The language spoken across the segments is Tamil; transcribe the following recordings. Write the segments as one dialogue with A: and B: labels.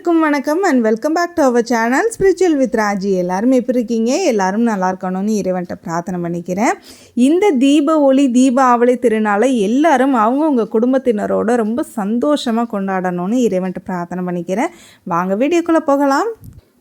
A: அனைவருக்கும் வணக்கம் and welcome back to our channel spiritual with Raji எல்லாரும் எப்படி இருக்கீங்க? எல்லாரும் நல்லா இருக்கணும்னு இறைவன்ட்ட பிரார்த்தனை பண்ணிக்கிறேன். இந்த தீப ஒளி தீபாவளி திருநாளை எல்லாரும் அவங்கவுங்க குடும்பத்தினரோட ரொம்ப சந்தோஷமாக கொண்டாடணும்னு இறைவன்ட்ட பிரார்த்தனை பண்ணிக்கிறேன். வாங்க வீடியோக்குள்ளே போகலாம்.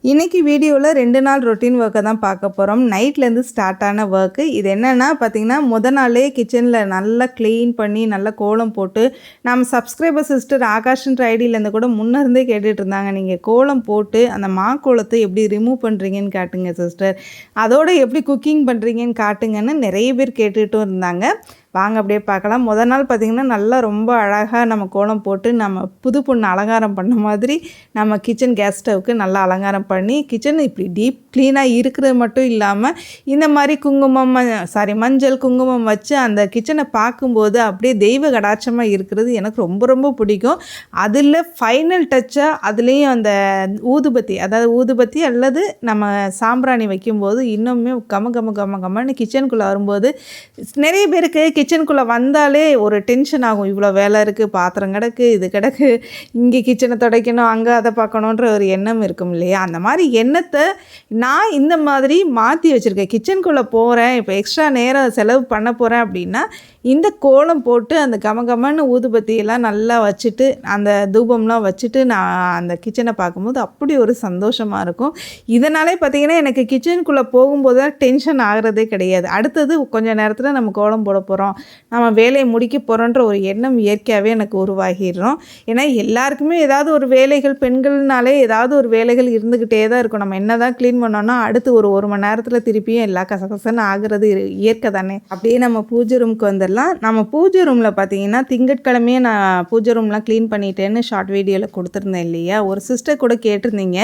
A: இன்றைக்கி வீடியோவில் ரெண்டு நாள் ரொட்டீன் ஒர்க்கை தான் பார்க்க போகிறோம் நைட்லேருந்து ஸ்டார்ட் ஆன ஒர்க்கு இது என்னென்னா பார்த்திங்கன்னா முத நாளே கிச்சனில் நல்லா க்ளீன் பண்ணி நல்லா கோலம் போட்டு நம்ம சப்ஸ்கிரைபர் சிஸ்டர் ஆகாஷ்ன்ற ஐடியிலேருந்து கூட முன்ன இருந்தே கேட்டுட்டு இருந்தாங்க. நீங்கள் கோலம் போட்டு அந்த மா கோலத்தை எப்படி ரிமூவ் பண்ணுறீங்கன்னு காட்டுங்க சிஸ்டர் அதோட எப்படி குக்கிங் பண்ணுறீங்கன்னு காட்டுங்கன்னு நிறைய பேர் கேட்டுகிட்டும் இருந்தாங்க. வாங்க அப்படியே பார்க்கலாம். முத நாள் பார்த்திங்கன்னா நல்லா ரொம்ப அழகாக நம்ம கோலம் போட்டு நம்ம புது பொண்ணு அலங்காரம் பண்ண மாதிரி நம்ம கிச்சன் கேஸ் ஸ்டவ்க்கு நல்லா அலங்காரம் பண்ணி கிச்சன் இப்படி டீப் க்ளீனாக இருக்கிறது மட்டும் இல்லாமல் இந்த மாதிரி குங்குமம் சாரி மஞ்சள் குங்குமம் வச்சு அந்த கிச்சனை பார்க்கும்போது அப்படியே தெய்வ கடாட்சமாக இருக்கிறது எனக்கு ரொம்ப ரொம்ப பிடிக்கும். அதில் ஃபைனல் டச்சாக அதுலேயும் அந்த ஊதுபத்தி அதாவது ஊதுபத்தி அல்லது நம்ம சாம்பிராணி வைக்கும்போது இன்னுமே கம கம கம கமன்னு கிச்சனுக்குள்ளே வரும்போது நிறைய பேருக்கு கிச்சனுக்குள்ளே வந்தாலே ஒரு டென்ஷன் ஆகும். இவ்வளோ வேலை இருக்குது பாத்திரம் கிடக்கு இது கிடக்கு இங்கே கிச்சனை துடைக்கணும் அங்கே அதை பார்க்கணுன்ற ஒரு எண்ணம் இருக்கும் இல்லையா? அந்த மாதிரி எண்ணத்தை நான் இந்த மாதிரி மாற்றி வச்சுருக்கேன். கிச்சனுக்குள்ளே போகிறேன் இப்போ எக்ஸ்ட்ரா நேரம் செலவு பண்ண போகிறேன் அப்படின்னா இந்த கோலம் போட்டு அந்த கமகமன்னு ஊதுபத்தியெல்லாம் நல்லா வச்சுட்டு அந்த தூபம்லாம் வச்சுட்டு நான் அந்த கிச்சனை பார்க்கும்போது அப்படி ஒரு சந்தோஷமாக இருக்கும். இதனாலே பார்த்திங்கன்னா எனக்கு கிச்சனுக்குள்ளே போகும்போது தான் டென்ஷன் ஆகிறதே கிடையாது. அடுத்தது கொஞ்சம் நேரத்தில் நம்ம கோலம் போட போகிறோம் நம்ம வேலையை முடிக்க போகிறோன்ற ஒரு எண்ணம் இயற்கையாகவே எனக்கு உருவாகிடுறோம். ஏன்னா எல்லாருக்குமே ஏதாவது ஒரு வேலைகள் பெண்கள்னாலே ஏதாவது ஒரு வேலைகள் இருந்துக்கிட்டே தான் இருக்கும். நம்ம என்ன தான் க்ளீன் பண்ணோன்னா அடுத்து ஒரு ஒரு மணி நேரத்தில் திருப்பியும் எல்லா கசகசன்னு ஆகிறது இயற்கை தானே. அப்படியே நம்ம பூஜை ரூமுக்கு வந்துடலாம். நம்ம பூஜை ரூமில் பார்த்தீங்கன்னா திங்கட்கிழமையே நான் பூஜை ரூம்லாம் க்ளீன் பண்ணிட்டேன்னு ஷார்ட் வீடியோவில் கொடுத்துருந்தேன் இல்லையா? ஒரு சிஸ்டர் கூட கேட்டிருந்தீங்க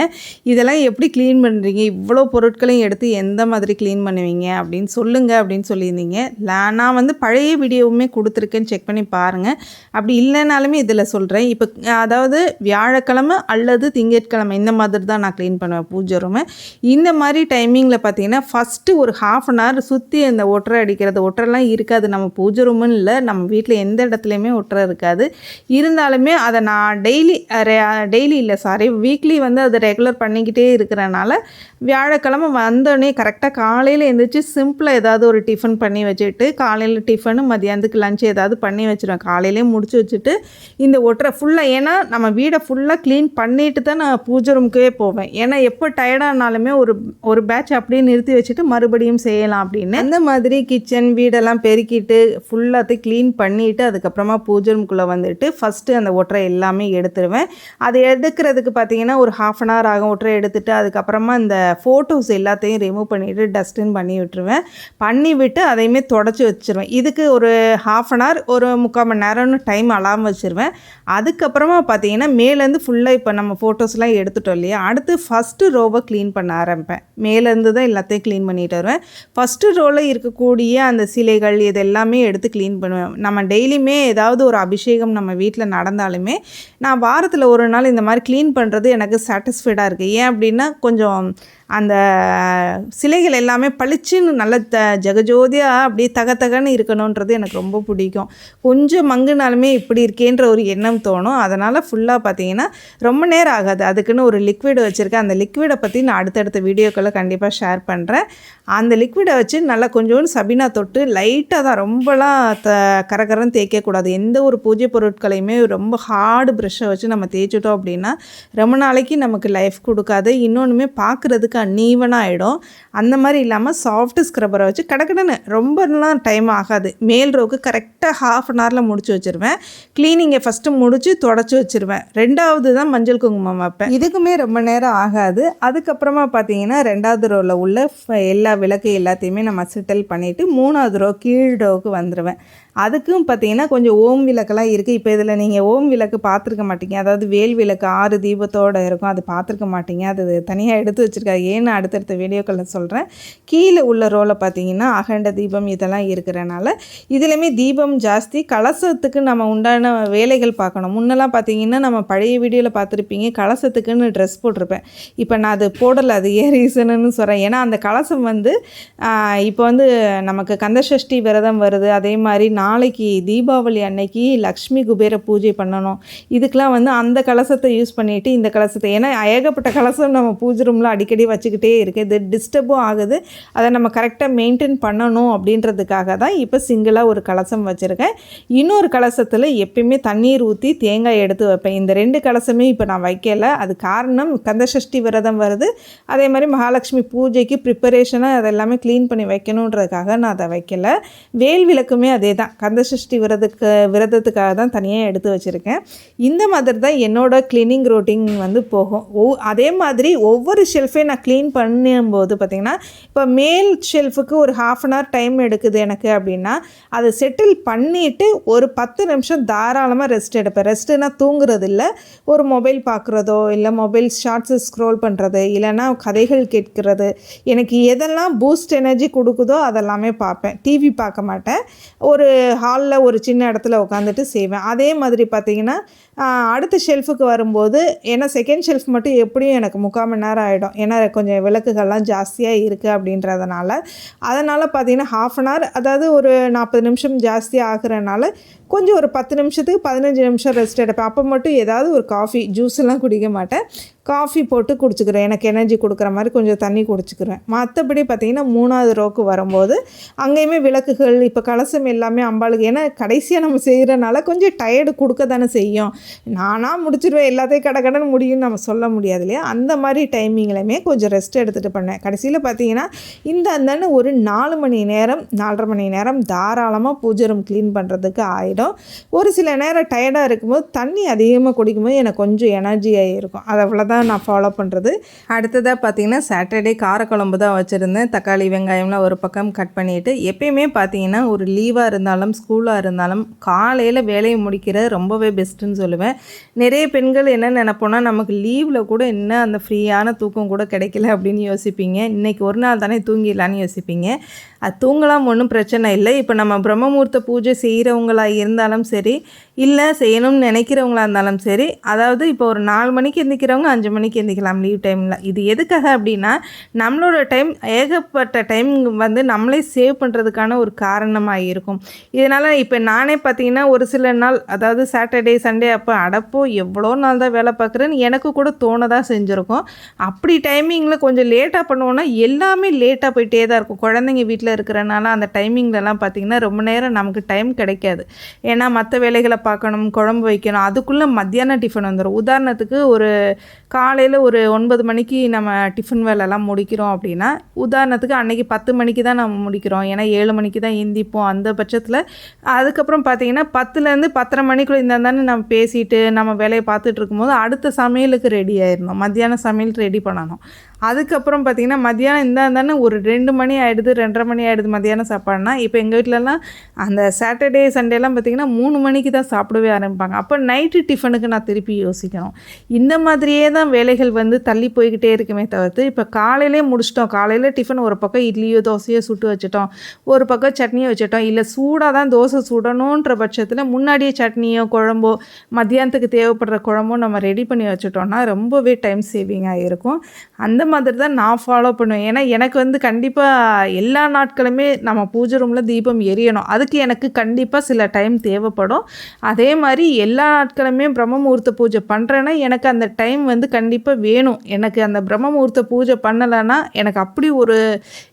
A: இதெல்லாம் எப்படி க்ளீன் பண்ணுறீங்க இவ்வளோ பொருட்களையும் எடுத்து எந்த மாதிரி க்ளீன் பண்ணுவீங்க? அப்படின்னு சொல்லுங்கள் அப்படின்னு சொல்லியிருந்தீங்க. நான் வந்து பழ பழைய வீடியோவுமே கொடுத்துருக்கேன்னு செக் பண்ணி பாருங்கள் அப்படி இல்லைனாலுமே இதில் சொல்கிறேன் இப்போ அதாவது வியாழக்கிழமை அல்லது திங்கட்கிழமை இந்த மாதிரி தான் நான் க்ளீன் பண்ணுவேன் பூஜை ரூமை இந்த மாதிரி டைமிங்கில் பார்த்தீங்கன்னா ஃபஸ்ட்டு ஒரு ஹாஃப் அன் ஹவர் சுற்றி அந்த ஒட்டரை அடிக்கிறது ஒட்டரெல்லாம் இருக்காது. நம்ம பூஜை ரூமுன்னு இல்லை நம்ம வீட்டில் எந்த இடத்துலையுமே ஒட்டரை இருக்காது. இருந்தாலுமே அதை நான் டெய்லி டெய்லி இல்லை சாரி வீக்லி வந்து அதை ரெகுலர் பண்ணிக்கிட்டே இருக்கிறனால வியாழக்கிழமை வந்தோடனே கரெக்டாக காலையில் எழுந்திரிச்சு சிம்பிளாக ஏதாவது ஒரு டிஃபன் பண்ணி வச்சுட்டு காலையில் டிஃபன் மதியானத்துக்கு லஞ்ச் ஏதாவது பண்ணி வச்சுருவேன். காலையிலே முடிச்சு வச்சுட்டு இந்த ஒட்டரை ஃபுல்லாக ஏன்னா நம்ம வீடை ஃபுல்லாக க்ளீன் பண்ணிட்டு தான் நான் பூஜை ரூமுக்கே போவேன். ஏன்னா எப்போ டயர்டானாலுமே ஒரு ஒரு பேட்ச் அப்படியே நிறுத்தி வச்சுட்டு மறுபடியும் செய்யலாம் அப்படின்னு. அந்த மாதிரி கிச்சன் வீடெல்லாம் பெருக்கிட்டு ஃபுல்லாத்தையும் க்ளீன் பண்ணிவிட்டு அதுக்கப்புறமா பூஜை ரூம்குள்ளே வந்துட்டு ஃபஸ்ட்டு அந்த ஒட்டரை எல்லாமே எடுத்துருவேன். அதை எடுக்கிறதுக்கு பார்த்தீங்கன்னா ஒரு ஹாஃப் அன் ஹவர் ஆகும் ஒட்டரை எடுத்துகிட்டு அதுக்கப்புறமா இந்த ஃபோட்டோஸ் எல்லாத்தையும் ரிமூவ் பண்ணிவிட்டு டஸ்டின் பண்ணி விட்டுருவேன். பண்ணி விட்டு அதையுமே தொடச்சி வச்சுருவேன். அதுக்கு ஒரு ஹாஃப் அன் ஹவர் ஒரு முக்கால் மணி நேரம்னு டைம் அலாம் வச்சுருவேன். அதுக்கப்புறமா பார்த்தீங்கன்னா மேலேருந்து ஃபுல்லாக இப்போ நம்ம ஃபோட்டோஸ்லாம் எடுத்துட்டோம் இல்லையா? அடுத்து ஃபஸ்ட்டு ரோவை க்ளீன் பண்ண ஆரம்பிப்பேன். மேலேருந்து தான் எல்லாத்தையும் க்ளீன் பண்ணிட்டு வருவேன். ஃபஸ்ட்டு ரோவில் இருக்கக்கூடிய அந்த சிலைகள் இது எல்லாமே எடுத்து க்ளீன் பண்ணுவேன். நம்ம டெய்லியுமே ஏதாவது ஒரு அபிஷேகம் நம்ம வீட்டில் நடந்தாலுமே நான் வாரத்தில் ஒரு நாள் இந்த மாதிரி க்ளீன் பண்ணுறது எனக்கு சாட்டிஸ்ஃபைடாக இருக்குது ஏன் அப்படின்னா கொஞ்சம் அந்த சிலைகள் எல்லாமே பளிச்சுன்னு நல்ல த ஜெகஜோதியாக அப்படியே தக தகன்னு இருக்கணுன்றது எனக்கு ரொம்ப பிடிக்கும். கொஞ்சம் மங்குனாலுமே இப்படி இருக்கேன்ற ஒரு எண்ணம் தோணும். அதனால் ஃபுல்லாக பார்த்தீங்கன்னா ரொம்ப நேரம் ஆகாது. அதுக்குன்னு ஒரு லிக்விட் வச்சுருக்கேன். அந்த லிக்விடை பற்றி நான் அடுத்தடுத்த வீடியோக்களை கண்டிப்பாக ஷேர் பண்ணுறேன் அந்த லிக்விடை வச்சு நல்லா கொஞ்சோண்டு சபினா தொட்டு லைட்டாக தான் ரொம்பலாம் த கரகரன்னு தேய்க்கக்கூடாது எந்த ஒரு பூஜை பொருட்களையுமே ரொம்ப ஹார்டு ப்ரெஷ்ஷை வச்சு நம்ம தேய்ச்சிட்டோம் அப்படின்னா ரொம்ப நாளைக்கு நமக்கு லைஃப் கொடுக்காது. இன்னொன்றுமே பார்க்குறதுக்கு நமக்கு அன்னீவனாகிடும் அந்த மாதிரி இல்லாமல் சாஃப்ட் ஸ்க்ரப்பரை வச்சு கடக்கடன்னு ரொம்பலாம் டைம் ஆகாது. மேல் ரோக்கு கரெக்டாக ஹாஃப் அன் ஹவரில் முடிச்சு வச்சுருவேன். க்ளீனிங்கை ஃபஸ்ட்டு முடித்து தொடச்சி வச்சுருவேன். ரெண்டாவது தான் மஞ்சள் குங்குமம் வைப்பேன். இதுக்குமே ரொம்ப நேரம் ஆகாது. அதுக்கப்புறமா பார்த்தீங்கன்னா ரெண்டாவது ரோவில் உள்ள எல்லா விளக்கு எல்லாத்தையுமே நம்ம செட்டில் பண்ணிவிட்டு மூணாவது ரோ கீழ் ரோவுக்கு வந்துடுவேன் அதுக்கும் பார்த்தீங்கன்னா கொஞ்சம் ஓம் விளக்கெல்லாம் இருக்குது இப்போ இதில் நீங்கள் ஓம் விளக்கு பார்த்துருக்க மாட்டீங்க. அதாவது வேல் விளக்கு ஆறு தீபத்தோடு இருக்கும். அது பார்த்துருக்க மாட்டீங்க. அது தனியாக எடுத்து வச்சுருக்காங்க ஏன்னு அடுத்தடுத்த வீடியோக்களில் சொல்கிறேன் கீழே உள்ள ரோலை பார்த்தீங்கன்னா அகண்ட தீபம் இதெல்லாம் இருக்கிறனால இதுலேயுமே தீபம் ஜாஸ்தி. கலசத்துக்கு நம்ம உண்டான வேலைகள் பார்க்கணும். முன்னெல்லாம் பார்த்தீங்கன்னா நம்ம பழைய வீடியோவில் பார்த்துருப்பீங்க. கலசத்துக்குன்னு ட்ரெஸ் போட்டிருப்பேன். இப்போ நான் அது போடலை. அது ஏன் ரீசனுன்னு சொல்கிறேன் ஏன்னா அந்த கலசம் வந்து இப்போ வந்து நமக்கு கந்தசஷ்டி விரதம் வருது. அதே மாதிரி நாளைக்கு தீபாவளி அன்னைக்கு லக்ஷ்மி குபேர பூஜை பண்ணணும். இதுக்கெலாம் வந்து அந்த கலசத்தை யூஸ் பண்ணிட்டு இந்த கலசத்தை. ஏன்னா ஏகப்பட்ட கலசம் நம்ம பூஜை ரூமில் அடிக்கடி வச்சுக்கிட்டே இருக்குது இது டிஸ்டர்பும் ஆகுது. அதை நம்ம கரெக்டாக மெயின்டைன் பண்ணணும் அப்படின்றதுக்காக தான் இப்போ சிங்கிளாக ஒரு கலசம் வச்சுருக்கேன். இன்னொரு கலசத்தில் எப்பயுமே தண்ணீர் ஊற்றி தேங்காய் எடுத்து வைப்பேன். இந்த ரெண்டு கலசமே இப்போ நான் வைக்கலை. அது காரணம் கந்தசஷ்டி விரதம் வருது. அதே மாதிரி மகாலட்சுமி பூஜைக்கு ப்ரிப்பரேஷனாக அதெல்லாமே க்ளீன் பண்ணி வைக்கணுன்றதுக்காக நான் அதை வைக்கல. வேல் விளக்குமே அதே தான். கந்தசஷ்டி விரதத்துக்கு விரதத்துக்காக தான் தனியாக எடுத்து வச்சுருக்கேன். இந்த மாதிரி தான் என்னோடய க்ளீனிங் ரொட்டீன் வந்து போகும். ஓ அதே மாதிரி ஒவ்வொரு ஷெல்ஃபையும் நான் க்ளீன் பண்ணும்போது பார்த்திங்கன்னா இப்போ மேல் ஷெல்ஃபுக்கு ஒரு ஹாஃப் அன் ஹவர் டைம் எடுக்குது எனக்கு அப்படின்னா அதை செட்டில் பண்ணிவிட்டு ஒரு பத்து நிமிஷம் தாராளமாக ரெஸ்ட் எடுப்பேன். ரெஸ்ட்டுனா தூங்குறது இல்லை ஒரு மொபைல் பார்க்குறதோ இல்லை மொபைல் ஷார்ட்ஸு ஸ்க்ரோல் பண்ணுறது இல்லைன்னா கதைகள் கேட்கிறது எனக்கு எதெல்லாம் பூஸ்ட் எனர்ஜி கொடுக்குதோ அதெல்லாமே பார்ப்பேன். டிவி பார்க்க மாட்டேன். ஒரு ஹாலில் ஒரு சின்ன இடத்துல உட்காந்துட்டு செய்வேன். அதே மாதிரி பார்த்திங்கன்னா அடுத்த ஷெல்ஃபுக்கு வரும்போது ஏன்னா செகண்ட் ஷெல்ஃப் மட்டும் எப்படியும் எனக்கு முக்கால் மணி நேரம் ஆகிடும் ஏன்னா கொஞ்சம் விளக்குகள்லாம் ஜாஸ்தியாக இருக்குது அப்படின்றதுனால. அதனால் பார்த்தீங்கன்னா ஹாஃப் அன் ஹவர் அதாவது ஒரு நாற்பது நிமிஷம் ஜாஸ்தி ஆகுறனால கொஞ்சம் ஒரு பத்து நிமிஷத்துக்கு பதினஞ்சு நிமிஷம் ரெஸ்ட் எடுப்பேன். அப்போ மட்டும் ஏதாவது ஒரு காஃபி ஜூஸ் எல்லாம் குடிக்க மாட்டேன். காஃபி போட்டு குடிச்சுக்கிறேன். எனக்கு எனர்ஜி கொடுக்குற மாதிரி கொஞ்சம் தண்ணி குடிச்சுக்கிறேன். மற்றபடி பார்த்திங்கன்னா மூணாவது ரோக்கு வரும்போது அங்கேயுமே விளக்குகள் இப்போ கலசம் எல்லாமே அம்பாளுக்கு. ஏன்னா கடைசியாக நம்ம செய்கிறனால கொஞ்சம் டயர்டு கொடுக்க தானே செய்யும். நானாக முடிச்சிடுவேன் எல்லாத்தையும் கடை கடன் முடியும்னு நம்ம சொல்ல முடியாது இல்லையா? அந்த மாதிரி டைமிங்லையுமே கொஞ்சம் ரெஸ்ட் எடுத்துகிட்டு பண்ணேன். கடைசியில் பார்த்தீங்கன்னா இந்த அந்தாண்டு ஒரு நாலு மணி நேரம் நாலரை மணி நேரம் தாராளமாக பூஜை ரூம் க்ளீன் பண்ணுறதுக்கு ஆகிடும் ஒரு சில நேரம் டயர்டாக இருக்கும்போது தண்ணி அதிகமாக குடிக்கும்போது எனக்கு கொஞ்சம் எனர்ஜியாக இருக்கும். அவ்வளோ அவ்வளோதான் நான் ஃபாலோ பண்ணுறது அடுத்ததாக பார்த்தீங்கன்னா சாட்டர்டே காரக்குழம்பு தான் வச்சுருந்தேன். தக்காளி வெங்காயம்லாம் ஒரு பக்கம் கட் பண்ணிவிட்டு எப்பயுமே பார்த்தீங்கன்னா ஒரு லீவாக இருந்தாலும் ஸ்கூலாக இருந்தாலும் காலையில் வேலையை முடிக்கிற ரொம்பவே பெஸ்ட்டுன்னு சொல்லுவேன். நிறைய பெண்கள் என்ன நினப்போன்னா நமக்கு லீவில் கூட என்ன அந்த ஃப்ரீயான தூக்கம் கூட கிடைக்கல அப்படின்னு யோசிப்பீங்க. இன்றைக்கி ஒரு நாள் தானே தூங்கிடலான்னு யோசிப்பீங்க. அது தூங்கலாம் ஒன்றும் பிரச்சனை இல்லை. இப்போ நம்ம பிரம்மமூர்த்த பூஜை செய்கிறவங்களா இருந்தாலும் சரி இல்லை செய்யணும்னு நினைக்கிறவங்களா இருந்தாலும் சரி அதாவது இப்போ ஒரு நாலு மணிக்கு எந்திக்கிறவங்க அஞ்சு மணிக்கு எந்திக்கலாம் லீவ் டைமில் இது எதுக்காக அப்படின்னா நம்மளோட டைம் ஏகப்பட்ட டைம் வந்து நம்மளே சேவ் பண்ணுறதுக்கான ஒரு காரணமாக இருக்கும். இதனால் இப்போ நானே பார்த்தீங்கன்னா ஒரு சில நாள் அதாவது சாட்டர்டே சண்டே அப்போ அடப்போ எவ்வளோ நாள் தான் வேலை பார்க்குறேன்னு எனக்கு கூட தோண தான் செஞ்சுருக்கோம். அப்படி டைமிங்கில் கொஞ்சம் லேட்டாக பண்ணுவோன்னா எல்லாமே லேட்டாக போயிட்டே தான் இருக்கும். குழந்தைங்க வீட்டில் இருக்கிறனால அந்த டைமிங்லலாம் பார்த்திங்கன்னா ரொம்ப நேரம் நமக்கு டைம் கிடைக்காது. ஏன்னா மற்ற வேலைகளை பார்க்கணும் குழம்பு வைக்கணும் அதுக்குள்ளே மத்தியான டிஃபன் வந்துடும் உதாரணத்துக்கு ஒரு காலையில் ஒரு ஒன்பது மணிக்கு நம்ம டிஃபன் வேலைலாம் முடிக்கிறோம் அப்படின்னா உதாரணத்துக்கு அன்றைக்கி பத்து மணிக்கு தான் நம்ம முடிக்கிறோம். ஏன்னா ஏழு மணிக்கு தான் எந்திப்போம். அந்த பட்சத்தில் அதுக்கப்புறம் பார்த்தீங்கன்னா பத்துலேருந்து பத்தரை மணிக்குள்ளே இருந்தால் தானே நம்ம பேசிட்டு நம்ம வேலையை பார்த்துட்டு இருக்கும்போது அடுத்த சமையலுக்கு ரெடி ஆயிடணும் மத்தியான சமையல் ரெடி பண்ணணும். அதுக்கப்புறம் பார்த்தீங்கன்னா மத்தியானம் இந்தா இருந்தானே ஒரு ரெண்டு மணி ஆகிடுது ரெண்டரை மணி ஆகிடுது மத்தியானம் சாப்பாடுனா. இப்போ எங்கள் வீட்டிலலாம் அந்த சாட்டர்டே சண்டேலாம் பார்த்திங்கன்னா மூணு மணிக்கு தான் சாப்பிடவே ஆரம்பிப்பாங்க. அப்போ நைட்டு டிஃபனுக்கு நான் திருப்பி யோசிக்கணும். இந்த மாதிரியே தான் வேலைகள் வந்து தள்ளி போய்கிட்டே இருக்குமே தவிர்த்து இப்போ காலையிலே முடிச்சிட்டோம். காலையில் டிஃபன் ஒரு பக்கம் இட்லியோ தோசையோ சுட்டு வச்சுட்டோம். ஒரு பக்கம் சட்னியோ வச்சுட்டோம். இல்லை சூடாக தான் தோசை சுடணுன்ற பட்சத்தில் முன்னாடியே சட்னியோ குழம்போ மத்தியானத்துக்கு தேவைப்படுற குழம்போ நம்ம ரெடி பண்ணி வச்சுட்டோம்னா ரொம்பவே டைம் சேவிங்காக இருக்கும் அந்த மாதிரி தான் நான் ஃபாலோ பண்ணுவேன். ஏன்னா எனக்கு வந்து கண்டிப்பாக எல்லா நாட்களுமே நம்ம பூஜை ரூமில் தீபம் எரியணும். அதுக்கு எனக்கு கண்டிப்பாக சில டைம் தேவைப்படும். அதே மாதிரி எல்லா நாட்களுமே பிரம்மமுகூர்த்த பூஜை பண்ணுறேன்னா எனக்கு அந்த டைம் வந்து கண்டிப்பாக வேணும். எனக்கு அந்த பிரம்மமுகூர்த்த பூஜை பண்ணலைன்னா எனக்கு அப்படி ஒரு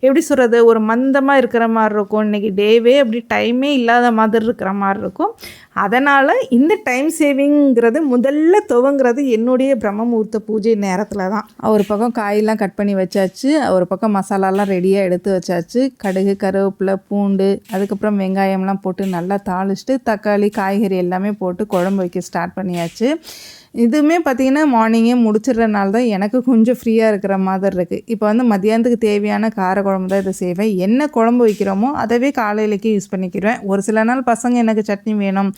A: எப்படி சொல்கிறது ஒரு மந்தமாக இருக்கிற மாதிரி இருக்கும். இன்றைக்கி டேவே அப்படி டைமே இல்லாத மாதிரி இருக்கிற மாதிரி இருக்கும். அதனால் இந்த டைம் சேவிங்கிறது முதல்ல துவங்குறது என்னுடைய பிரம்மமுகூர்த்த பூஜை நேரத்தில் தான் ஒரு பக்கம் காயெல்லாம் கட் பண்ணி வச்சாச்சு ஒரு பக்கம் மசாலாலாம் ரெடியாக எடுத்து வச்சாச்சு. கடுகு கருவேப்பிலை பூண்டு அதுக்கப்புறம் வெங்காயம்லாம் போட்டு நல்லா தாளிச்சிட்டு தக்காளி காய்கறி எல்லாமே போட்டு குழம்பு வைக்க ஸ்டார்ட் பண்ணியாச்சு. இதுவுமே பார்த்திங்கன்னா மார்னிங்கே முடிச்சிடுறனால தான் எனக்கு கொஞ்சம் ஃப்ரீயாக இருக்கிற மாதிரி இருக்குது இப்போ வந்து மதியானத்துக்கு தேவையான கார குழம்பு தான் இதை செய்வேன். என்ன குழம்பு வைக்கிறோமோ அதவே காலையிலேக்கு யூஸ் பண்ணிக்கிறேன் ஒரு சில நாள் பசங்க எனக்கு சட்னி வேணும்.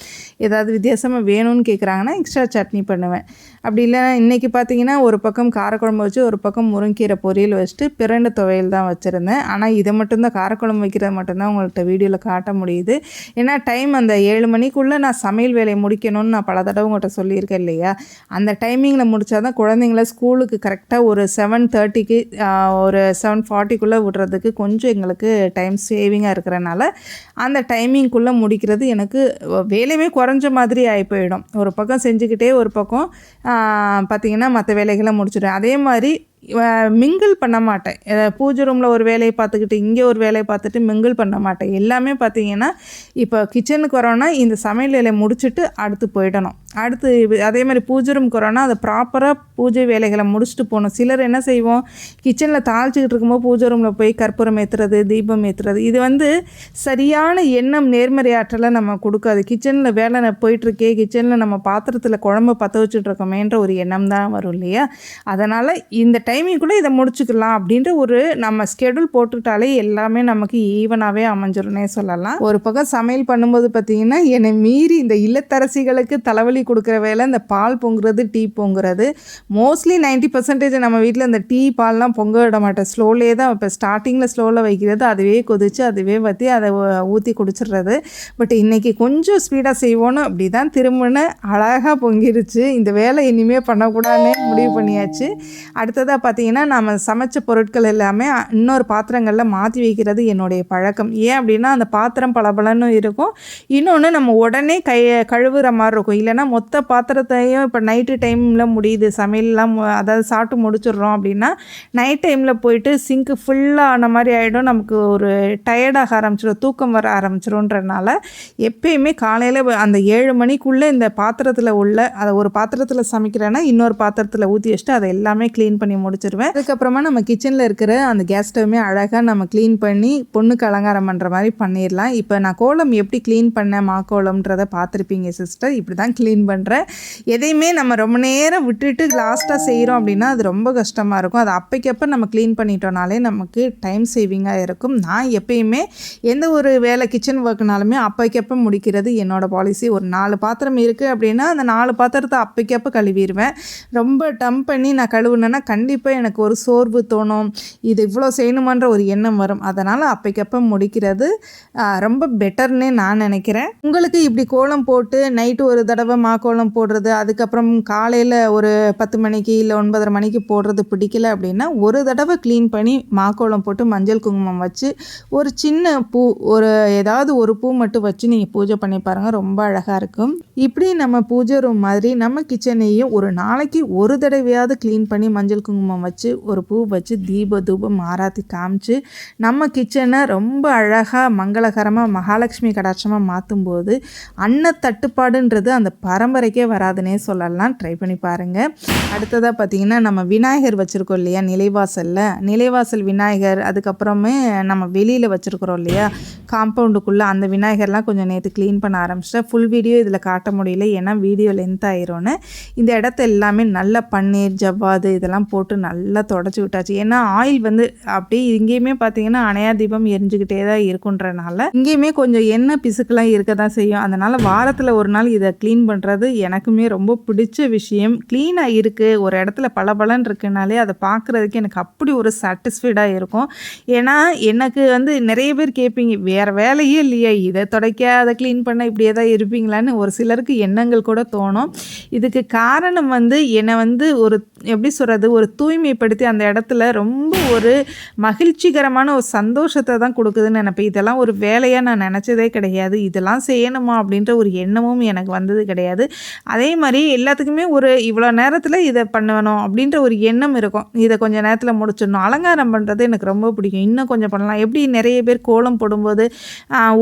A: ஏதாவது வித்தியாசமாக வேணும்னு கேட்குறாங்கன்னா எக்ஸ்ட்ரா சட்னி பண்ணுவேன். அப்படி இல்லைனா இன்றைக்கி பார்த்தீங்கன்னா ஒரு பக்கம் காரக்குழம்பு வச்சு ஒரு பக்கம் முருங்கீரை பொரியல் வச்சுட்டு பிரண்டு துவையல் தான் வச்சுருந்தேன். ஆனால் இதை மட்டும்தான் காரக்குழம்பு வைக்கிறது மட்டும்தான் உங்கள்கிட்ட வீடியோவில் காட்ட முடியுது. ஏன்னா டைம் அந்த ஏழு மணிக்குள்ளே நான் சமையல் வேலையை முடிக்கணும்னு நான் பல தடவை உங்கள்கிட்ட சொல்லியிருக்கேன் இல்லையா? அந்த டைமிங்கில் முடித்தா தான் குழந்தைங்கள ஸ்கூலுக்கு கரெக்டாக ஒரு செவன் தேர்ட்டிக்கு ஒரு செவன் ஃபார்ட்டிக்குள்ளே விடுறதுக்கு கொஞ்சம் எங்களுக்கு டைம் சேவிங்காக இருக்கிறனால அந்த டைமிங்குள்ளே முடிக்கிறது எனக்கு ரெண்டுமே குறைஞ்ச மாதிரி ஆகி போயிடும். ஒரு பக்கம் செஞ்சுக்கிட்டே ஒரு பக்கம் பார்த்திங்கன்னா மற்ற வேலைகளை முடிச்சிடுவேன் அதே மாதிரி மிங்கிள் பண்ண மாட்டேன். பூஜை ரூமில் ஒரு வேலையை பார்த்துக்கிட்டு இங்கே ஒரு வேலையை பார்த்துட்டு மிங்கிள் பண்ண மாட்டேன். எல்லாமே பார்த்தீங்கன்னா இப்போ கிச்சனுக்கு வரோன்னா இந்த சமையல் வேலையை முடிச்சுட்டு அடுத்து போயிடணும். அடுத்து அதே மாதிரி பூஜை ரூம் வரோன்னா அதை ப்ராப்பராக பூஜை வேலைகளை முடிச்சுட்டு போகணும். சிலர் என்ன செய்வோம்? கிச்சனில் தாளிச்சிக்கிட்டு இருக்கும்போது பூஜை ரூமில் போய் கற்பூரம் ஏற்றுறது தீபம் ஏற்றுறது இது வந்து சரியான எண்ணம் நேர்மறை ஆற்றலை நம்ம கொடுக்காது. கிச்சனில் வேலை போயிட்டுருக்கே கிச்சனில் நம்ம பாத்திரத்தில் குழம்பு பற்ற வச்சுட்ருக்கோமேன்ற ஒரு எண்ணம் தான் வரும் இல்லையா? அதனால் இந்த டைமிங் டைமிங்குள்ளே இதை முடிச்சுக்கலாம் அப்படின்ற ஒரு நம்ம ஸ்கெடியூல் போட்டுட்டாலே எல்லாமே நமக்கு ஈவனாகவே அமைஞ்சிரும்னே சொல்லலாம். ஒரு பக்கம் சமையல் பண்ணும்போது பார்த்தீங்கன்னா என்னை மீறி இந்த இல்லத்தரசிகளுக்கு தலைவலி கொடுக்குற வேலை இந்த பால் பொங்குறது டீ பொங்குறது. மோஸ்ட்லி நைன்ட்டி பர்சன்டேஜ் நம்ம வீட்டில் இந்த டீ பால்லாம் பொங்க விட மாட்டேன். ஸ்லோலே தான் இப்போ ஸ்டார்டிங்கில் ஸ்லோவில் வைக்கிறது அதுவே கொதிச்சு அதுவே வற்றி அதை ஊற்றி குடிச்சிடுறது. பட் இன்றைக்கி கொஞ்சம் ஸ்பீடாக செய்வோன்னு அப்படி தான் திரும்பின அழகாக பொங்கிருச்சு. இந்த வேலை இனிமேல் பண்ணக்கூடாதுன்னு முடிவு பண்ணியாச்சு. அடுத்ததாக பார்த்தீங்கன்னா நம்ம சமைச்ச பொருட்கள் எல்லாமே இன்னொரு பாத்திரங்களில் மாற்றி வைக்கிறது என்னுடைய பழக்கம். ஏன் அப்படின்னா அந்த பாத்திரம் பளபளன்னு இருக்கும். இன்னொன்று நம்ம உடனே கை கழுவுற மாதிரி இருக்கும். இல்லைன்னா மொத்த பாத்திரத்தையும் இப்போ நைட்டு டைமில் முடியுது. சமையல்லாம் அதாவது சாப்பிட்டு முடிச்சிடுறோம் அப்படின்னா நைட் டைமில் போயிட்டு சிங்க்கு ஃபுல்லாக ஆன மாதிரி ஆகிடும் நமக்கு ஒரு டயர்டாக ஆரம்பிச்சிடும் தூக்கம் வர ஆரம்பிச்சிடும்ன்றனால எப்பயுமே காலையில் அந்த ஏழு மணிக்குள்ளே இந்த பாத்திரத்தில் உள்ள அதை ஒரு பாத்திரத்தில் சமைக்கிறேன்னா இன்னொரு பாத்திரத்தில் ஊற்றி வச்சுட்டு அதை எல்லாமே க்ளீன் பண்ணி முடிச்சிடுவேன் முடிச்சிருவேன். அதுக்கப்புறமா நம்ம கிச்சனில் இருக்கிற அந்த கேஸ் ஸ்டவ்மே அழகாக நம்ம க்ளீன் பண்ணி பொண்ணுக்கு அலங்காரம் பண்ணுற மாதிரி பண்ணிடலாம். இப்போ நான் கோலம் எப்படி க்ளீன் பண்ணேன் மாக்கோலம்ன்றதை பார்த்துருப்பீங்க சிஸ்டர் இப்படி தான் க்ளீன் பண்ணுறேன் எதையுமே நம்ம ரொம்ப நேரம் விட்டுட்டு லாஸ்ட்டாக செய்கிறோம் அப்படின்னா அது ரொம்ப கஷ்டமாக இருக்கும். அது அப்பைக்கப்போ நம்ம க்ளீன் பண்ணிட்டோனாலே நமக்கு டைம் சேவிங்காக இருக்கும். நான் எப்பயுமே எந்த ஒரு வேலை கிச்சன் ஒர்க்னாலுமே அப்பைக்கப்போ முடிக்கிறது என்னோடய பாலிசி ஒரு நாலு பாத்திரம் இருக்குது அப்படின்னா அந்த நாலு பாத்திரத்தை அப்பைக்கப்போ கழுவிடுவேன். ரொம்ப டம்ப் பண்ணி நான் கழுவுனேன்னா கண்டிப்பாக எனக்கு ஒரு சோர்வு தோணும். இது இவ்வளோ செய்யணுமான்ற ஒரு எண்ணம் வரும். அதனால் அப்பைக்கப்போ முடிக்கிறது ரொம்ப பெட்டர்னே நான் நினைக்கிறேன். உங்களுக்கு இப்படி கோலம் போட்டு நைட்டு ஒரு தடவை மாக்கோளம் போடுறது அதுக்கப்புறம் காலையில் ஒரு பத்து மணிக்கு இல்லை ஒன்பதரை மணிக்கு போடுறது பிடிக்கல அப்படின்னா ஒரு தடவை க்ளீன் பண்ணி மாக்கோளம் போட்டு மஞ்சள் குங்குமம் வச்சு ஒரு சின்ன பூ ஒரு ஏதாவது ஒரு பூ மட்டும் வச்சு நீங்கள் பூஜை பண்ணி பாருங்கள் ரொம்ப அழகாக இருக்கும். இப்படி நம்ம பூஜை ரூம் மாதிரி நம்ம கிச்சனையும் ஒரு நாளைக்கு ஒரு தடவையாவது க்ளீன் பண்ணி மஞ்சள் குங்குமம் வச்சு ஒரு பூ வச்சு தீப தூபம் ஆராத்தி காமிச்சு நம்ம கிச்சனை ரொம்ப அழகாக மங்களகரமாக மகாலட்சுமி கடாட்சமாக மாற்றும்போது அன்ன தட்டுப்பாடுன்றது அந்த பரம்பரைக்கே வராதுன்னே சொல்லலாம். ட்ரை பண்ணி பாருங்கள் அடுத்ததாக பார்த்திங்கன்னா நம்ம விநாயகர் வச்சுருக்கோம் இல்லையா நிலைவாசலில். நிலைவாசல் விநாயகர் அதுக்கப்புறமே நம்ம வெளியில் வச்சுருக்குறோம் இல்லையா காம்பவுண்டுக்குள்ளே அந்த விநாயகர்லாம் கொஞ்சம் நேற்று க்ளீன் பண்ண ஆரம்பிச்சிட்டேன் ஃபுல் வீடியோ இதில் காட்ட முடியல. ஏன்னா வீடியோ லென்த் ஆயிரும்னு. இந்த இடத்த எல்லாமே நல்லா பன்னீர் ஜவ்வாது இதெல்லாம் போட்டு நல்லா தொடச்சி விட்டாச்சு. ஏன்னா ஆயில் வந்து அப்படியே இங்கேயுமே பார்த்தீங்கன்னா அணையா தீபம் எரிஞ்சுக்கிட்டே தான் இருக்குன்றனால இங்கேயுமே கொஞ்சம் எண்ணெய் பிசுக்கெல்லாம் இருக்க தான் செய்யும். அதனால் வாரத்தில் ஒரு நாள் இதை க்ளீன் பண்ணுறது எனக்குமே ரொம்ப பிடிச்ச விஷயம். க்ளீனாக இருக்குது ஒரு இடத்துல பளபளன்னு இருக்குனாலே அதை பார்க்குறதுக்கு எனக்கு அப்படி ஒரு சாட்டிஸ்ஃபைடாக இருக்கும். ஏன்னா எனக்கு வந்து நிறைய பேர் கேட்பீங்க வேறு வேலையே இல்லையா இதை தொடக்க அதை க்ளீன் பண்ண இப்படியே தான் இருப்பீங்களான்னு ஒரு சிலருக்கு எண்ணங்கள் கூட தோணும். இதுக்கு காரணம் வந்து என்னை வந்து ஒரு எப்படி சொல்கிறது ஒரு தூய்மைப்படுத்தி அந்த இடத்துல ரொம்ப ஒரு மகிழ்ச்சிகரமான ஒரு சந்தோஷத்தை தான் கொடுக்குதுன்னு நினைப்பேன். இதெல்லாம் ஒரு வேலையாக நான் நினச்சதே கிடையாது. இதெல்லாம் செய்யணுமா அப்படின்ற ஒரு எண்ணமும் எனக்கு வந்தது கிடையாது. அதே மாதிரி எல்லாத்துக்குமே ஒரு இவ்வளோ நேரத்தில் இதை பண்ணணும் அப்படின்ற ஒரு எண்ணம் இருக்கும். இதை கொஞ்சம் நேரத்தில் முடிச்சிடணும். அலங்காரம் பண்ணுறது எனக்கு ரொம்ப பிடிக்கும். இன்னும் கொஞ்சம் பண்ணலாம். எப்படி நிறைய பேர் கோலம் போடும்போது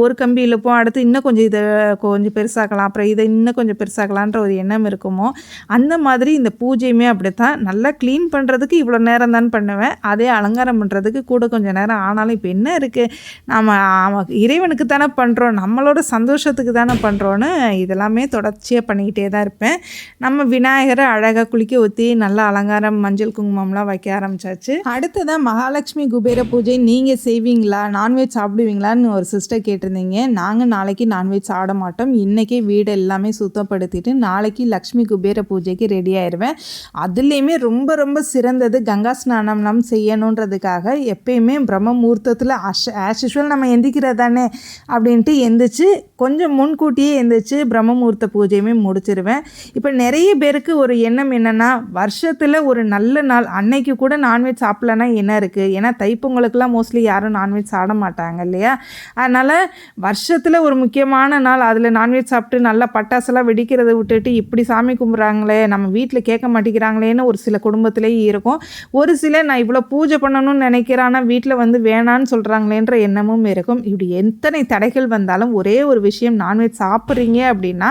A: ஒரு கம்பி இழுப்போம் அடுத்து இன்னும் கொஞ்சம் இதை கொஞ்சம் பெருசாக்கலாம். அப்புறம் இதை இன்னும் கொஞ்சம் பெருசாக்கலான்ற ஒரு எண்ணம் இருக்குமோ அந்த மாதிரி இந்த பூஜையுமே அப்படி தான் நல்லா க்ளீன் பண்ணுறதுக்கு இவ்வளோ நேரம் தான் பண்ணுவேன். அதே அலங்காரம் பண்ணுறதுக்கு கூட கொஞ்சம் நேரம். ஆனாலும் இப்போ என்ன இருக்குது நாம் இறைவனுக்கு தானே பண்ணுறோம் நம்மளோட சந்தோஷத்துக்கு தானே பண்ணுறோன்னு இதெல்லாமே தொடர்ச்சியாக பண்ணிக்கிட்டே தான் இருப்பேன். நம்ம விநாயகரை அழகாக குளிக்க ஊற்றி நல்லா அலங்காரம் மஞ்சள் குங்குமம்லாம் வைக்க ஆரம்பிச்சாச்சு. அடுத்ததான் மகாலட்சுமி குபேர பூஜை நீங்கள் செய்வீங்களா? நான்வெஜ் சாப்பிடுவீங்களான்னு ஒரு சிஸ்டர் கேட்டிருந்தீங்க. நாங்கள் நாளைக்கு நான்வெஜ் சாப்பிட மாட்டோம். இன்றைக்கே வீடு எல்லாமே சுத்தப்படுத்திட்டு நாளைக்கு லக்ஷ்மி குபேர பூஜைக்கு ரெடி ஆயிடுவேன் அதுலேயுமே ரொம்ப ரொம்ப சிறந்தது கங்கா ஸ்நானம் செய்யணுன்றதுக்காக எப்பயுமே பிரம்ம முகூர்த்தத்தில் அஷ் ஆஸ் யூஷுவல் நம்ம எந்திக்கிறது தானே அப்படின்ட்டு எந்திரிச்சு கொஞ்சம் முன்கூட்டியே எந்திரிச்சு பிரம்ம முகூர்த்த பூஜையுமே முடிச்சிருவேன். இப்போ நிறைய பேருக்கு ஒரு எண்ணம் என்னென்னா வருஷத்தில் ஒரு நல்ல நாள் அன்னைக்கு கூட நான்வெஜ் சாப்பிட்லன்னா என்ன இருக்குது ஏன்னா தைப்பொங்கலுக்கெல்லாம் மோஸ்ட்லி யாரும் நான்வெஜ் சாப்பிட மாட்டாங்க இல்லையா? அதனால் வருஷத்தில் ஒரு முக்கியமான நாள் அதில் நான்வெஜ் சாப்பிட்டு நல்லா பட்டாசெல்லாம் வெடிக்கிறத விட்டுட்டு இப்படி சாமி கும்பிட்றாங்களே நம்ம வீட்டில் கேட்க மாட்டேங்கிறாங்களேன்னு ஒரு சில குடும்பத்திலேயே இருக்கும். ஒரு சில நான் இவ்வளோ பூஜை பண்ணணும்னு நினைக்கிறேன் ஆனால் வீட்டில் வந்து வேணான்னு சொல்கிறாங்களேன்ற எண்ணமும் இருக்கும். இப்படி எத்தனை தடைகள் வந்தாலும் ஒரே ஒரு விஷயம் நான்வெஜ் சாப்பிட்றீங்க அப்படின்னா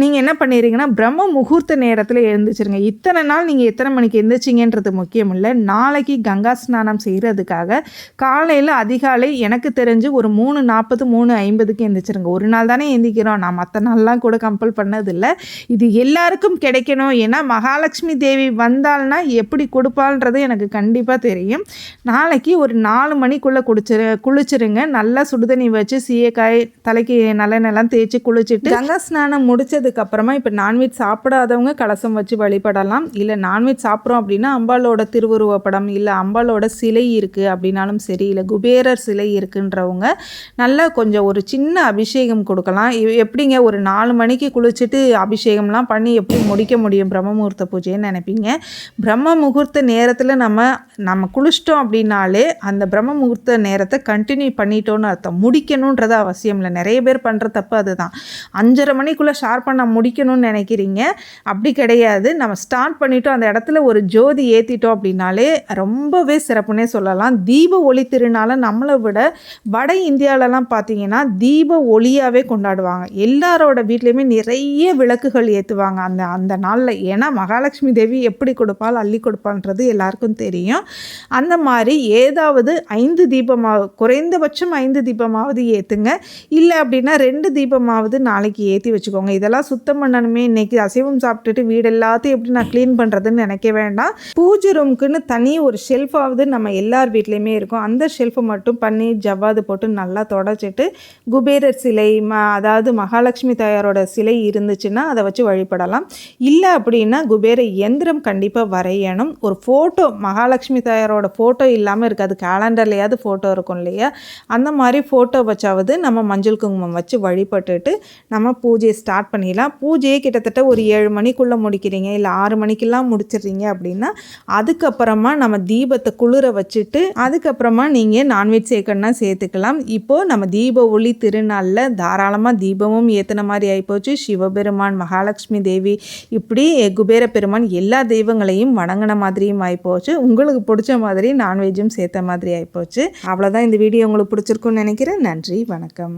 A: நீங்கள் என்ன பண்ணிடுறீங்கன்னா பிரம்ம முகூர்த்த நேரத்தில் எழுந்திரிச்சிருங்க. இத்தனை நாள் நீங்கள் எத்தனை மணிக்கு எழுந்திரிச்சிங்கன்றது முக்கியம் இல்லை. நாளைக்கு கங்கா ஸ்நானம் செய்கிறதுக்காக காலையில் அதிகாலை எனக்கு தெரிஞ்சு ஒரு மூணு நாற்பது மூணு ஐம்பதுக்கு எழுந்திரிச்சிருங்க ஒரு நாள் தானே எழுந்திக்கிறோம் நான் மற்ற நாள்லாம் கூட கம்பல் பண்ணதில்லை. இது எல்லாருக்கும் கிடைக்கணும். ஏன்னா மகாலட்சுமி தேவி வந்தால்னா எப்படி கொடுப்பாள்ன்றது எனக்கு கண்டிப்பாக தெரியும். நாளைக்கு ஒரு நாலு மணிக்குள்ளே குடிச்சிரு குளிச்சிருங்க. நல்லா சுடுதண்ணி வச்சு சீயக்காய் தலைக்கு நல்லெண்ணெல்லாம் தேய்ச்சி குளிச்சுட்டு கங்கா ஸ்நானம் முடிச்ச அப்புறமா இப்போ நான்வெஜ் சாப்பிடாதவங்க கலசம் வச்சு வழிபடலாம். இல்லை நான்வெஜ் சாப்பிட்றோம் அப்படின்னா அம்பாலோட திருவுருவ படம் இல்லை அம்பாலோட சிலை இருக்குது அப்படின்னாலும் சரி இல்லை குபேரர் சிலை இருக்குன்றவங்க நல்லா கொஞ்சம் ஒரு சின்ன அபிஷேகம் கொடுக்கலாம். எப்படிங்க ஒரு நாலு மணிக்கு குளிச்சுட்டு அபிஷேகம்லாம் பண்ணி எப்படி முடிக்க முடியும் பிரம்ம முகூர்த்த பூஜைன்னு நினைப்பீங்க? பிரம்ம முகூர்த்த நேரத்தில் நம்ம நம்ம குளிச்சிட்டோம் அப்படின்னாலே அந்த பிரம்ம முகூர்த்த நேரத்தை கண்டினியூ பண்ணிட்டோன்னு அர்த்தம். முடிக்கணுன்றது அவசியம் இல்லை. நிறைய பேர் பண்ணுற தப்பு அதுதான். அஞ்சரை மணிக்குள்ளே ஷார்ப் பண்ண முடிக்கணும்னு நினைக்கிறீங்க? அப்படி கிடையாது. நம்ம ஸ்டார்ட் பண்ணிட்டோம். அந்த இடத்துல ஒரு ஜோதி ஏற்றிட்டோம் அப்படின்னாலே ரொம்பவே சிறப்புன்னே சொல்லலாம். தீப ஒளி திருநாளை நம்மளை விட வட இந்தியாவிலலாம் பார்த்தீங்கன்னா தீப ஒளியாகவே கொண்டாடுவாங்க. எல்லாரோட வீட்லேயுமே நிறைய விளக்குகள் ஏற்றுவாங்க அந்த அந்த நாளில். ஏன்னா மகாலட்சுமி தேவி எப்படி கொடுப்பால் அள்ளி கொடுப்பான்றது எல்லாருக்கும் தெரியும். அந்த மாதிரி ஏதாவது ஐந்து தீபமாக குறைந்தபட்சம் ஐந்து தீபமாவது ஏற்றுங்க இல்லை அப்படின்னா ரெண்டு தீபமாவது நாளைக்கு ஏற்றி வச்சுக்கோங்க. இதெல்லாம் இதெல்லாம் சுத்தம் பண்ணணுமே. இன்றைக்கி அசைவம் சாப்பிட்டுட்டு வீடு எல்லாத்தையும் எப்படி நான் க்ளீன் பண்ணுறதுன்னு நினைக்க வேண்டாம். பூஜை ரூம்க்குன்னு தனி ஒரு ஷெல்ஃபாவது நம்ம எல்லார் வீட்லேயுமே இருக்கும். அந்த ஷெல்ஃபை மட்டும் பண்ணி ஜவ்வாது போட்டு நல்லா தொடச்சிட்டு குபேரர் சிலை ம அதாவது மகாலட்சுமி தாயாரோட சிலை இருந்துச்சுன்னா அதை வச்சு வழிபடலாம். இல்லை அப்படின்னா குபேர இயந்திரம் கண்டிப்பாக வரையணும். ஒரு ஃபோட்டோ மகாலட்சுமி தாயாரோட ஃபோட்டோ இல்லாமல் இருக்காது. கேலண்டர்லையாவது ஃபோட்டோ இருக்கும் இல்லையா? அந்த மாதிரி ஃபோட்டோ வச்சாவது நம்ம மஞ்சள் குங்குமம் வச்சு வழிபட்டுட்டு நம்ம பூஜையை ஸ்டார்ட் பண்ணி பண்ணிடலாம் பூஜையே கிட்டத்தட்ட ஒரு ஏழு மணிக்குள்ளே முடிக்கிறீங்க இல்லை ஆறு மணிக்கெல்லாம் முடிச்சிடுறீங்க அப்படின்னா அதுக்கப்புறமா நம்ம தீபத்தை குளிர வச்சுட்டு அதுக்கப்புறமா நீங்கள் நான்வெஜ் சேர்க்கணும்னா சேர்த்துக்கலாம். இப்போது நம்ம தீப ஒளி திருநாளில் தாராளமாக தீபமும் ஏற்றின மாதிரி ஆகிப்போச்சு சிவபெருமான் மகாலட்சுமி தேவி இப்படி குபேர பெருமான் எல்லா தெய்வங்களையும் வணங்கின மாதிரியும் ஆகிப்போச்சு உங்களுக்கு பிடிச்ச மாதிரி நான்வெஜ்ஜும் சேர்த்த மாதிரி ஆகிப்போச்சு அவ்வளோதான் இந்த வீடியோ உங்களுக்கு பிடிச்சிருக்குன்னு நினைக்கிறேன். நன்றி வணக்கம்.